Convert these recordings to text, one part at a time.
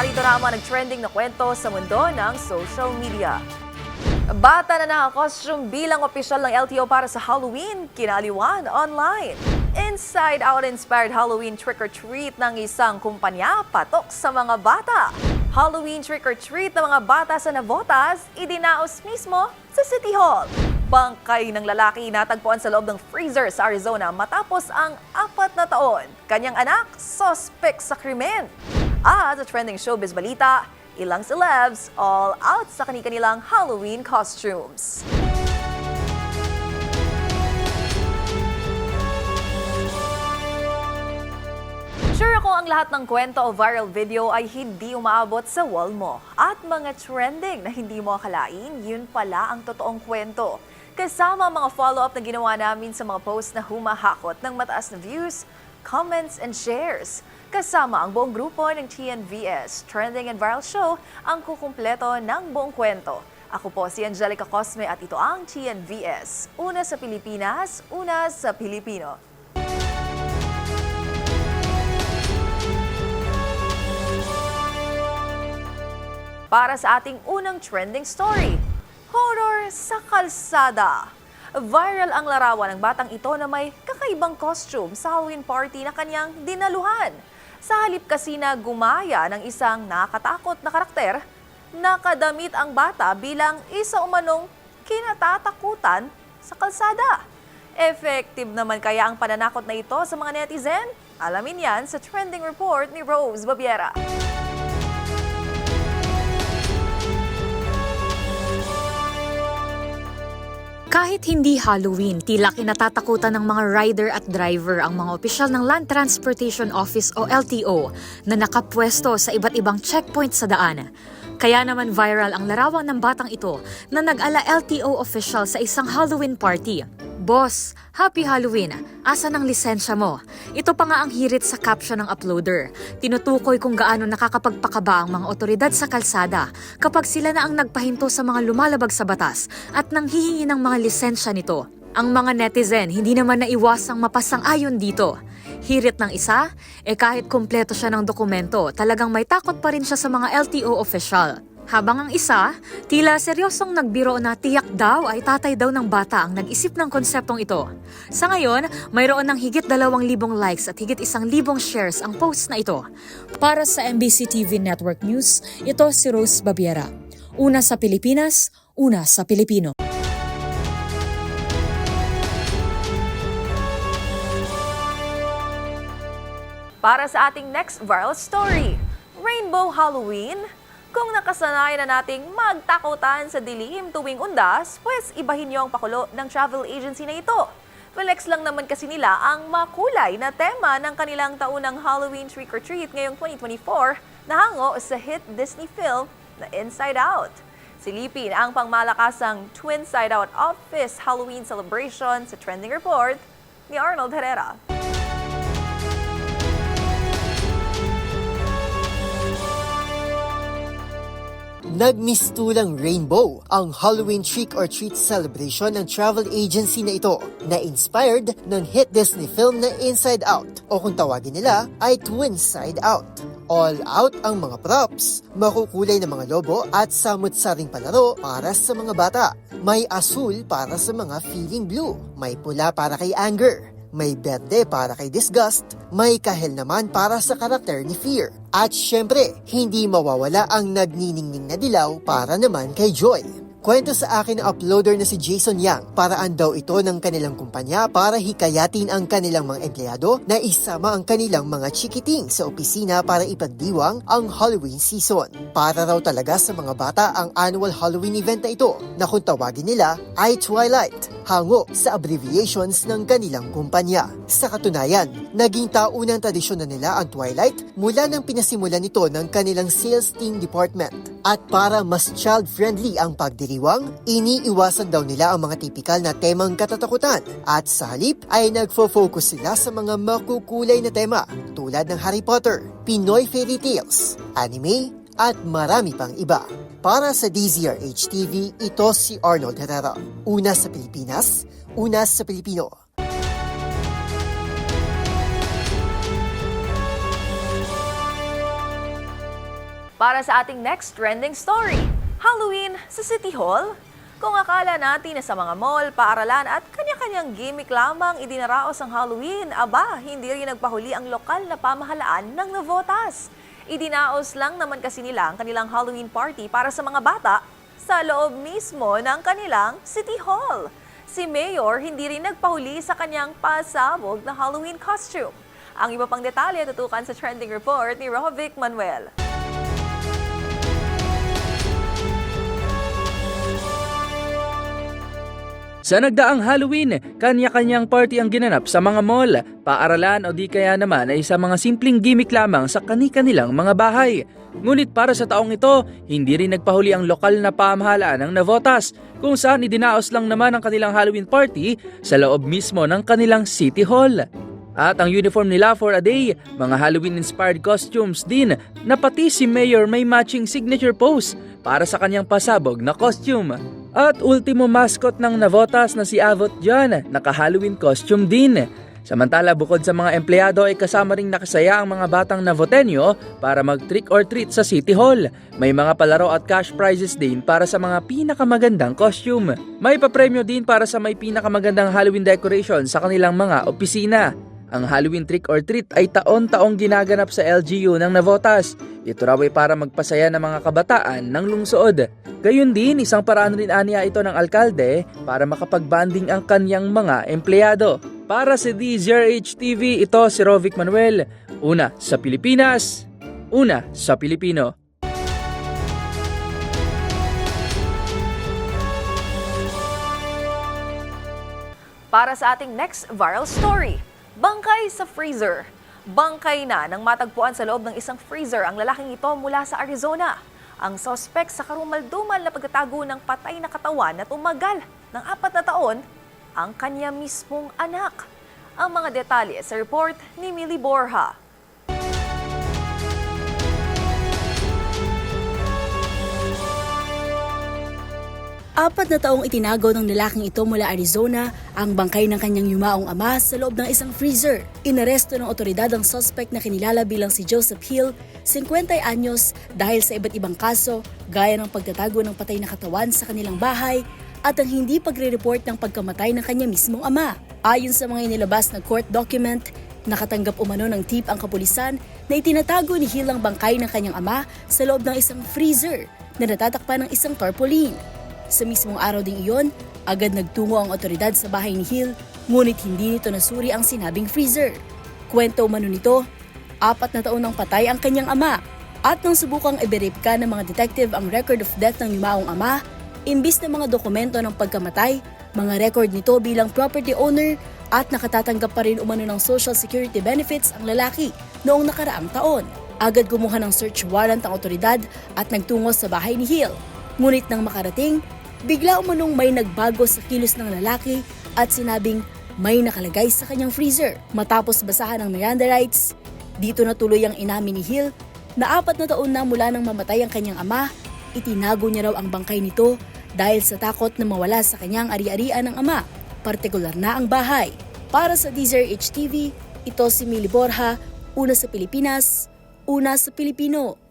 narito na ang mga nag-trending na kwento sa mundo ng social media. Bata na naka-costume bilang opisyal ng LTO para sa Halloween, kinaliwan online. Inside Out inspired Halloween trick-or-treat ng isang kumpanya patok sa mga bata. Halloween trick-or-treat ng mga bata sa Navotas, idinaos mismo sa City Hall. Bangkay ng lalaki natagpuan sa loob ng freezer sa Arizona matapos ang apat na taon. Kanyang anak, sospek sa krimen. At sa trending showbiz balita, ilang celebs all out sa kani-kanilang Halloween costumes. Sure ako ang lahat ng kwento o viral video ay hindi umaabot sa wall mo. At mga trending na hindi mo akalain, yun pala ang totoong kwento. Kasama ang mga follow-up na ginawa namin sa mga post na humahakot ng mataas na views, comments, and shares. Kasama ang buong grupo ng TNVS, Trending and Viral Show, ang kukumpleto ng buong kwento. Ako po si Angelica Cosme at ito ang TNVS. Una sa Pilipinas, una sa Pilipino. Para sa ating unang trending story, horror sa kalsada. Viral ang larawan ng batang ito na may kakaibang costume sa Halloween party na kanyang dinaluhan. Sa halip kasi na gumaya ng isang nakakatakot na karakter, nakadamit ang bata bilang isa umanong kinatatakutan sa kalsada. Effective naman kaya ang pananakot na ito sa mga netizen? Alamin yan sa trending report ni Rose Babiera. Kahit hindi Halloween, tila kinatatakutan ng mga rider at driver ang mga opisyal ng Land Transportation Office o LTO na nakapwesto sa iba't ibang checkpoint sa daan. Kaya naman viral ang larawan ng batang ito na nag-ala LTO official sa isang Halloween party. Boss, Happy Halloween! Asa ng lisensya mo? Ito pa nga ang hirit sa caption ng uploader. Tinutukoy kung gaano nakakapagpakaba ang mga otoridad sa kalsada kapag sila na ang nagpahinto sa mga lumalabag sa batas at nanghihingi ng mga lisensya nito. Ang mga netizen hindi naman naiwasang mapasang-ayon dito. Hirit ng isa, eh kahit kumpleto siya ng dokumento, talagang may takot pa rin siya sa mga LTO official. Habang ang isa, tila seryosong nagbiro na tiyak daw ay tatay daw ng bata ang nag-isip ng konseptong ito. Sa ngayon, mayroon ng higit dalawang libong likes at higit isang libong shares ang post na ito. Para sa MBC TV Network News, ito si Rose Babiera. Una sa Pilipinas, una sa Pilipino. Para sa ating next viral story, Rainbow Halloween. Kung nakasanayan na nating magtakutan sa dilim tuwing undas, pues ibahin niyo ang pakulo ng travel agency na ito. Flex lang naman kasi nila ang makulay na tema ng kanilang taunang Halloween Trick or Treat ngayong 2024 na hango sa hit Disney film na Inside Out. Silipin ang pangmalakasang Twin Side Out Office Halloween Celebration sa Trending Report ni Arnold Herrera. Nagmistulang rainbow ang Halloween Trick or Treat celebration ng travel agency na ito na inspired ng hit Disney film na Inside Out o kung tawagin nila ay Twin Side Out. All out ang mga props, makukulay na mga lobo at samut-saring palaro para sa mga bata. May asul para sa mga feeling blue, may pula para kay anger, may berde para kay disgust, may kahel naman para sa karakter ni Fear. At syempre, hindi mawawala ang nagniningning na dilaw para naman kay Joy. Kwento sa akin ng uploader na si Jason Yang, paraan daw ito ng kanilang kumpanya para hikayatin ang kanilang mga empleyado na isama ang kanilang mga chikiting sa opisina para ipagdiwang ang Halloween season. Para raw talaga sa mga bata ang annual Halloween event na ito na kung tawagin nila ay Twilight, hango sa abbreviations ng kanilang kumpanya. Sa katunayan, naging taunang tradisyon na nila ang Twilight mula nang pinasimulan nito ng kanilang sales team department. At para mas child-friendly ang pagdiriwang, iniiwasan daw nila ang mga tipikal na temang katatakutan at sa halip ay nagfo-focus sila sa mga makukulay na tema tulad ng Harry Potter, Pinoy Fairy Tales, anime, at marami pang iba. Para sa DZRH TV, ito si Arnold Herrera. Una sa Pilipinas, una sa Pilipino. Para sa ating next trending story, Halloween sa City Hall? Kung akala natin na sa mga mall, paaralan at kanya-kanyang gimmick lamang idinaraos ang Halloween, aba, hindi rin nagpahuli ang lokal na pamahalaan ng Navotas. Idinaos lang naman kasi nila ang kanilang Halloween party para sa mga bata sa loob mismo ng kanilang City Hall. Si Mayor hindi rin nagpahuli sa kanyang pasabog na Halloween costume. Ang iba pang detalye tutukan sa trending report ni Rovic Manuel. Sa nagdaang Halloween, kanya-kanyang party ang ginanap sa mga mall, paaralan o di kaya naman ay sa mga simpleng gimmick lamang sa kani-kanilang mga bahay. Ngunit para sa taong ito, hindi rin nagpahuli ang lokal na pamahalaan ng Navotas kung saan idinaos lang naman ang kanilang Halloween party sa loob mismo ng kanilang City Hall. At ang uniform nila for a day, mga Halloween-inspired costumes din na pati si Mayor may matching signature pose para sa kanyang pasabog na costume. At ultimo mascot ng Navotas na si Avot John, naka-Halloween costume din. Samantala bukod sa mga empleyado ay kasama ring nakasaya ang mga batang Navotenyo para mag-trick or treat sa City Hall. May mga palaro at cash prizes din para sa mga pinakamagandang costume. May papremyo din para sa may pinakamagandang Halloween decoration sa kanilang mga opisina. Ang Halloween trick or treat ay taon-taong ginaganap sa LGU ng Navotas. Ito raw ay para magpasaya ng mga kabataan ng lungsod. Gayun din, isang paraan rin aniya ito ng alkalde para makapagbanding ang kanyang mga empleyado. Para sa DZRH TV, ito si Rovic Manuel. Una sa Pilipinas, una sa Pilipino. Para sa ating next viral story, bangkay sa freezer. Bangkay na nang matagpuan sa loob ng isang freezer ang lalaking ito mula sa Arizona. Ang sospek sa karumal-dumal na pagtatago ng patay na katawan na tumagal ng apat na taon ang kanya mismong anak. Ang mga detalye sa report ni Millie Borja. Apat na taong itinago ng lalaking ito mula Arizona ang bangkay ng kanyang yumaong ama sa loob ng isang freezer. Inaresto ng otoridad ang suspect na kinilala bilang si Joseph Hill, 50 anyos, dahil sa iba't ibang kaso gaya ng pagtatago ng patay na katawan sa kanilang bahay at ang hindi pagre-report ng pagkamatay ng kanya mismong ama. Ayon sa mga inilabas na court document, nakatanggap umano ng tip ang kapulisan na itinatago ni Hill ang bangkay ng kanyang ama sa loob ng isang freezer na natatakpan ng isang tarpaulin. Sa mismong araw ding iyon, agad nagtungo ang otoridad sa bahay ni Hill, ngunit hindi nito nasuri ang sinabing freezer. Kwento umano nito, apat na taon nang patay ang kanyang ama at nang subukang iberipka ng mga detective ang record of death ng yumaong ama, imbis na mga dokumento ng pagkamatay, mga record nito bilang property owner at nakatatanggap pa rin umano ng social security benefits ang lalaki noong nakaraang taon. Agad gumuha ng search warrant ang otoridad at nagtungo sa bahay ni Hill. Ngunit nang makarating, bigla umanong may nagbago sa kilos ng lalaki at sinabing may nakalagay sa kanyang freezer. Matapos basahan ng Miranda rights, dito na tuloy ang inamin ni Hill na apat na taon na mula nang mamatay ang kanyang ama, itinago niya raw ang bangkay nito dahil sa takot na mawala sa kanyang ari-arian ng ama, partikular na ang bahay. Para sa DZRH TV, ito si Mili Borja, una sa Pilipinas, una sa Pilipino.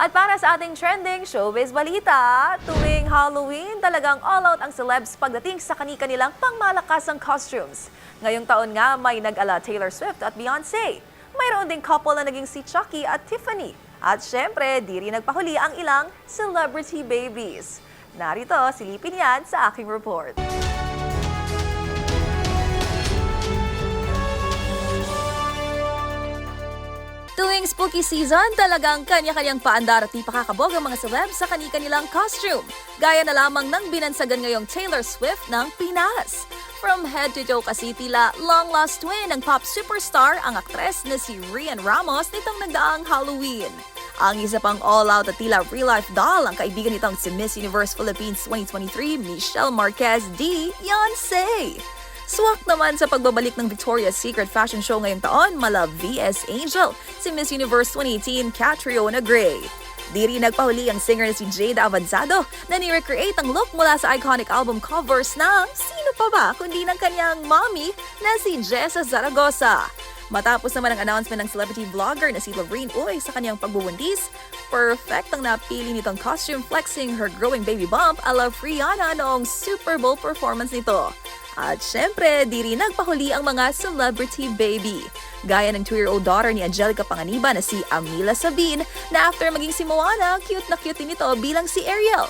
At para sa ating trending showbiz balita, tuwing Halloween, talagang all out ang celebs pagdating sa kani-kanilang pangmalakasang costumes. Ngayong taon nga, may nag-ala Taylor Swift at Beyonce. Mayroon ding couple na naging si Chucky at Tiffany. At syempre, di rin nagpahuli ang ilang celebrity babies. Narito, silipin yan sa aking report. Tuwing spooky season, talagang kanya-kanyang paandar at di pakakabog ang mga celebs sa kani-kanilang costume. Gaya na lamang ng binansagan ngayong Taylor Swift ng Pinas. From head to toe kasi tila long-lost twin ng pop superstar ang aktres na si Rian Ramos nitong nagdaang Halloween. Ang isa pang all-out at tila real-life doll ang kaibigan nitong si Miss Universe Philippines 2023, Michelle Marquez D. Yonsei. Swak naman sa pagbabalik ng Victoria's Secret Fashion Show ngayong taon, mala VS Angel, si Miss Universe 2018 Catriona Gray. Di rin nagpahuli ang singer na si Jade Avanzado na ni-recreate ang look mula sa iconic album covers ng sino pa ba kundi ng kanyang mommy na si Jessa Zaragoza. Matapos naman ang announcement ng celebrity vlogger na si Lorraine Uy sa kanyang pagbubuntis, perfect ang napili nitong costume flexing her growing baby bump ala Rihanna noong Super Bowl performance nito. At syempre, di rin nagpahuli ang mga celebrity baby. Gaya ng 2-year-old daughter ni Angelica Panganiba na si Amila Sabine na after maging si Moana, cute na cute din ito bilang si Ariel.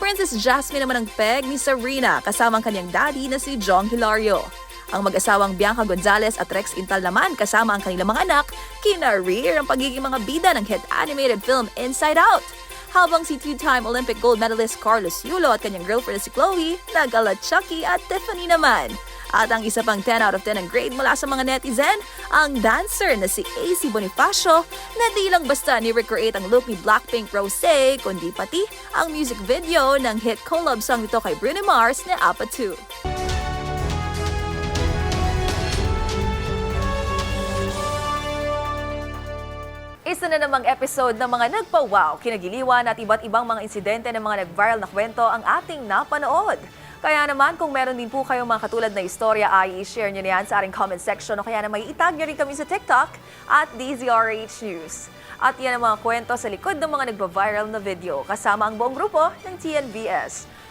Princess Jasmine naman ang peg ni Serena kasama ang kanyang daddy na si Jong Hilario. Ang mag-asawang Bianca Gonzalez at Rex Intal naman kasama ang kanilang mga anak, kinareer ang pagiging mga bida ng hit animated film Inside Out. Habang si two-time Olympic gold medalist Carlos Yulo at kanyang girlfriend si Chloe, nagala Chucky at Tiffany naman. At ang isa pang 10 out of 10 ang grade mula sa mga netizen, ang dancer na si AC Bonifacio na di lang basta ni-recreate ang look ni Blackpink Rosé, kundi pati ang music video ng hit collab song nito kay Bruno Mars na Apa 2. Na namang episode ng mga nagpa-wow, kinagiliwan at iba't ibang mga insidente ng mga nag-viral na kwento ang ating napanood. Kaya naman kung meron din po kayong mga katulad na istorya ay i-share nyo yan sa ating comment section o kaya na may itag nyo rin kami sa TikTok at DZRH News. At yan ang mga kwento sa likod ng mga nagpa-viral na video kasama ang buong grupo ng TNVS,